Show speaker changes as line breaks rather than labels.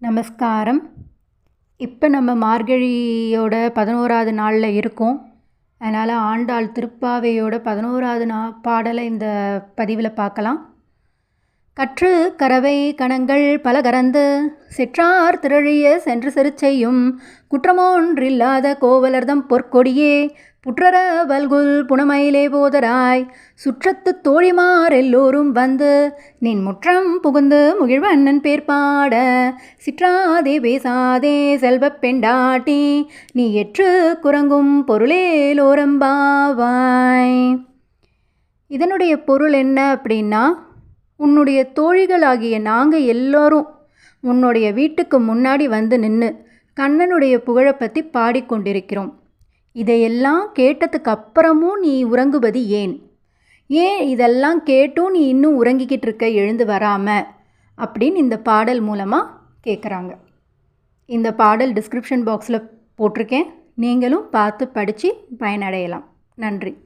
நமஸ்காரம். இப்போ நம்ம மார்கழியோட பதினோராவது நாளில் இருக்கோம். அதனால் ஆண்டாள் திருப்பாவையோட பதினோராவது நா பாடலை இந்த பதிவில் பார்க்கலாம். கற்று கறவை கணங்கள் பல கறந்து சிற்றார் திரழிய சென்று செருச்செய்யும் குற்றமோன்றில்லாத கோவலர்தம் பொற்கொடியே. புற்றர வல்குல் புனமயிலே போதராய். சுற்றத்து தோழிமார் எல்லோரும் வந்து நின் முற்றம் புகுந்து முகிழ்வண்ணன் பேர் பாட சிற்றாதே பேசாதே செல்வப் பெண்டாட்டி நீ எற்று குரங்கும் பொருளேலோரம்பாவாய் இதனுடைய பொருள் என்ன அப்படின்னா உன்னுடைய தோழிகளாகிய நாங்கள் எல்லோரும் உன்னுடைய வீட்டுக்கு முன்னாடி வந்து நின்று கண்ணனுடைய புகழை பற்றி பாடிக்கொண்டிருக்கிறோம் இதையெல்லாம் கேட்டதுக்கு அப்புறமும் நீ உறங்குவது ஏன்? ஏன் இதெல்லாம் கேட்டும் நீ இன்னும் உறங்கிக்கிட்டு இருக்க எழுந்து வராம? அப்படின்னு இந்த பாடல் மூலமாக கேட்குறாங்க இந்த பாடல் டிஸ்கிரிப்ஷன் பாக்ஸில் போட்டிருக்கேன். நீங்களும் பார்த்து படித்து பயனடையலாம். நன்றி.